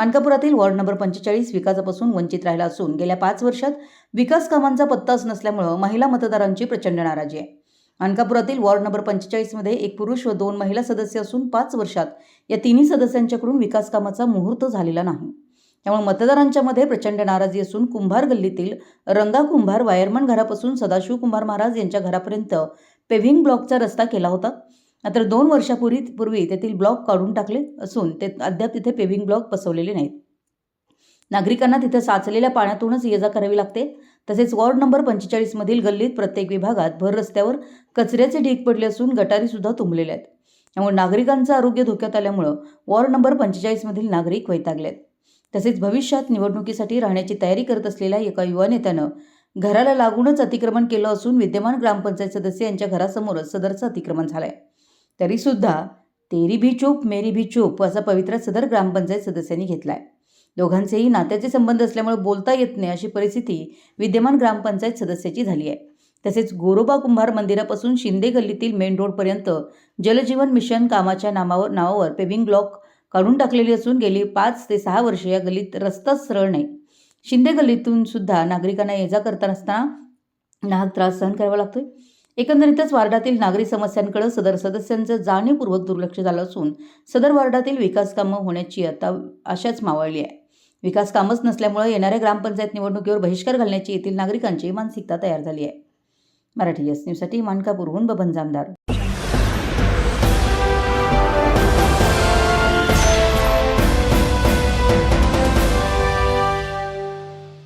मानकापुरातील ward number पंचेचाळीस विकासापासून वंचित राहिला असून गेल्या पाच वर्षात विकास कामांचा पत्ताच नसल्यामुळं महिला मतदारांची प्रचंड नाराजी आहे. मानकापुरातील वॉर्ड नंबर पंचेचाळीसमध्ये एक पुरुष व दोन महिला सदस्य असून पाच वर्षात या तिन्ही सदस्यांच्याकडून विकास कामाचा मुहूर्त झालेला नाही. त्यामुळे मतदारांच्या मध्ये प्रचंड नाराजी असून कुंभार गल्लीतील रंगा कुंभार वायरमन घरापासून सदाशिव कुंभार महाराज यांच्या घरापर्यंत पेव्हिंग ब्लॉकचा रस्ता केला होता. मात्र दोन वर्षापूर्वी पूर्वी तेथील ब्लॉक काढून टाकले असून ते अद्याप तिथे पेव्हिंग ब्लॉक बसवलेले नाहीत. नागरिकांना तिथे साचलेल्या पाण्यातूनच ये जा करावी लागते. तसेच वॉर्ड नंबर पंचेचाळीसमधील गल्लीत प्रत्येक विभागात भर रस्त्यावर कचऱ्याचे ढीग पडले असून गटारीसुद्धा तुंबलेल्या आहेत. त्यामुळे नागरिकांचं आरोग्य धोक्यात आल्यामुळं वॉर्ड नंबर पंचेचाळीसमधील नागरिक वैतागलेत. तसेच भविष्यात निवडणुकीसाठी राहण्याची तयारी करत असलेल्या एका युवा नेत्यानं घराला लागूनच अतिक्रमण केलं असून विद्यमान ग्रामपंचायत सदस्य यांच्या घरासमोरच सदरचं अतिक्रमण झालं आहे तरीसुद्धा तेरी भी चूप मेरी भी चूप असा पवित्रा सदर ग्रामपंचायत सदस्यांनी घेतला आहे दोघांचेही नात्याचे संबंध असल्यामुळे बोलता येत नाही अशी परिस्थिती विद्यमान ग्रामपंचायत सदस्याची झाली आहे. तसेच गोरोबा कुंभार मंदिरापासून शिंदे गल्लीतील मेन रोडपर्यंत जलजीवन मिशन कामाच्या नामावर नावावर पेविंग ब्लॉक काढून टाकलेली असून गेली पाच ते सहा वर्षे या गल्लीत रस्ताच सरळ नाही. शिंदे गल्लीतून सुद्धा नागरिकांना ये जा करता असताना नाहक त्रास सहन करावा लागतोय. एकंदरीतच वार्डातील नागरी समस्यांकडे सदर सदस्यांचं जाणीवपूर्वक दुर्लक्ष झालं असून सदर वार्डातील विकास कामं होण्याची आता आशाच मावळली आहे. विकास कामच नसल्यामुळे येणाऱ्या ग्रामपंचायत निवडणुकीवर बहिष्कार घालण्याची येथील नागरिकांची मानसिकता तयार झाली आहे. मराठी एस न्यूजसाठी मानकापूरहून बबन जामदार.